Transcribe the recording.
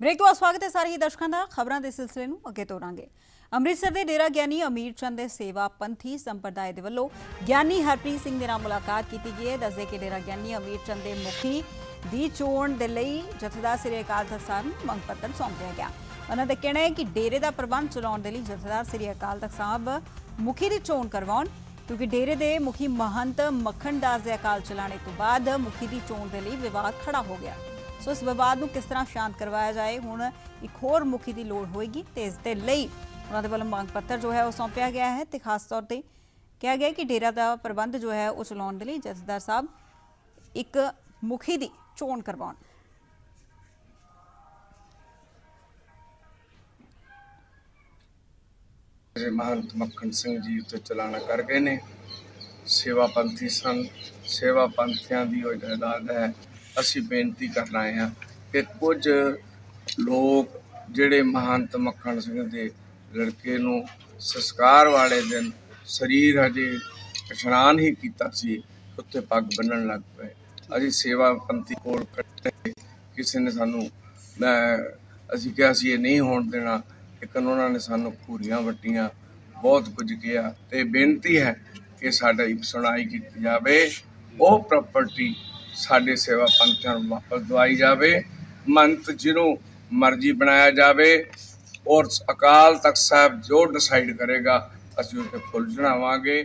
Break ਤੋਂ ਬਾਅਦ ਸਵਾਗਤ ਹੈ ਸਾਰੇ ਹੀ ਦਰਸ਼ਕਾਂ ਦਾ। ਖਬਰਾਂ ਦੇ ਸਿਲਸਿਲੇ ਨੂੰ ਅੱਗੇ ਤੋਰਾਂਗੇ। ਅੰਮ੍ਰਿਤਸਰ ਦੇ ਡੇਰਾ ਗਿਆਨੀ ਅਮੀਰ ਚੰਦ ਦੇ ਸੇਵਾ ਪੰਥੀ ਸੰਪਰਦਾਇ ਦੇ ਵੱਲੋਂ ਗਿਆਨੀ ਹਰਪ੍ਰੀਤ ਸਿੰਘ ਦੇ ਨਾਲ ਮੁਲਾਕਾਤ ਕੀਤੀ ਗਈ ਹੈ। ਦੱਸਦੇ ਕਿ ਡੇਰਾ ਗਿਆਨੀ ਅਮੀਰ ਚੰਦ ਦੇ ਮੁਖੀ ਦੀ ਚੋਣ ਦੇ ਲਈ ਜਥੇਦਾਰ ਸ੍ਰੀ ਅਕਾਲ ਤਖਤ ਸਾਹਿਬ ਨੂੰ ਮੰਗ ਪੱਤਰ ਸੌਂਪਿਆ ਗਿਆ। ਉਹਨਾਂ ਦਾ ਕਹਿਣਾ ਹੈ ਕਿ ਡੇਰੇ ਦਾ ਪ੍ਰਬੰਧ ਚਲਾਉਣ ਦੇ ਲਈ ਜਥੇਦਾਰ ਸ੍ਰੀ ਅਕਾਲ ਤਖਤ ਸਾਹਿਬ ਮੁਖੀ ਦੀ ਚੋਣ ਕਰਵਾਉਣ, ਕਿਉਂਕਿ ਡੇਰੇ ਦੇ ਮੁਖੀ ਮਹੰਤ ਮੱਖਣ ਦਾਸ ਦੇ ਅਕਾਲ ਚਲਾਣੇ ਤੋਂ ਬਾਅਦ ਮੁਖੀ ਦੀ ਚੋਣ ਦੇ ਲਈ ਵਿਵਾਦ ਖੜਾ ਹੋ ਗਿਆ। ਸੋ ਇਸ ਵਿਵਾਦ ਨੂੰ ਕਿਸ ਤਰ੍ਹਾਂ ਸ਼ਾਂਤ ਕਰਵਾਇਆ ਜਾਏ, ਹੁਣ ਇੱਕ ਹੋਰ ਮੁਖੀ ਦੀ ਲੋੜ ਹੋਏਗੀ ਤੇ ਇਸ ਦੇ ਲਈ ਉਹਨਾਂ ਦੇ ਵੱਲੋਂ ਮੰਗ ਪੱਤਰ ਜੋ ਹੈ ਉਹ ਸੌਂਪਿਆ ਗਿਆ ਹੈ ਤੇ ਖਾਸ ਤੌਰ ਤੇ ਕਿਹਾ ਗਿਆ ਕਿ ਡੇਰਾ ਦਾ ਪ੍ਰਬੰਧ ਜੋ ਹੈ ਉਹ ਚਲਾਉਣ ਦੇ ਲਈ ਜਥੇਦਾਰ ਸਾਹਿਬ ਇੱਕ ਮੁਖੀ ਦੀ ਚੋਣ ਕਰਵਾਉਣ। ਜਿਹੜੇ ਮਹੰਤ ਮੱਖਣ ਸਿੰਘ ਜੀ ਉੱਤੇ ਚਲਾਣਾ ਕਰ ਗਏ ਨੇ। ਸੇਵਾ ਪੰਥੀ ਸਨ। ਸੇਵਾ ਪੰਥੀਆਂ ਦੀ ਉਹ ਜਾਇਦਾਦ ਹੈ। ਅਸੀਂ ਬੇਨਤੀ ਕਰ ਆਏ ਹਾਂ ਕਿ ਕੁਝ ਲੋਕ ਜਿਹੜੇ ਮਹੰਤ ਮੱਖਣ ਸਿੰਘ ਦੇ ਲੜਕੇ ਨੂੰ ਸੰਸਕਾਰ ਵਾਲੇ ਦਿਨ ਸਰੀਰ ਹਜੇ ਇਸ਼ਨਾਨ ਹੀ ਕੀਤਾ ਸੀ ਉੱਤੇ ਪੱਗ ਬੰਨਣ ਲੱਗ ਪਏ। ਅਸੀਂ ਸੇਵਾ ਪੰਥੀ ਕੋਲ ਕੱਟੇ ਕਿਸੇ ਨੇ ਸਾਨੂੰ ਅਸੀਂ ਕਿਹਾ ਸੀ ਇਹ ਨਹੀਂ ਹੋਣ ਦੇਣਾ, ਲੇਕਿਨ ਉਹਨਾਂ ਨੇ ਸਾਨੂੰ ਘੂਰੀਆਂ ਵੱਟੀਆਂ, ਬਹੁਤ ਕੁਝ ਕਿਹਾ ਤੇ ਬੇਨਤੀ ਹੈ ਕਿ ਸਾਡੀ ਸੁਣਾਈ ਕੀਤੀ ਜਾਵੇ, ਉਹ ਪ੍ਰਾਪਰਟੀ ਸਾਡੇ ਸੇਵਾ ਪੰਥਾਂ ਨੂੰ ਵਾਪਸ ਦਵਾਈ ਜਾਵੇ, ਮੰਤ ਜਿਹਨੂੰ ਮਰਜ਼ੀ ਬਣਾਇਆ ਜਾਵੇ, ਔਰ ਅਕਾਲ ਤਖਤ ਸਾਹਿਬ ਜੋ ਡਿਸਾਈਡ ਕਰੇਗਾ, ਅਸੀਂ ਉਸ ਤੇ ਫੁੱਲ ਚੜਾਵਾਂਗੇ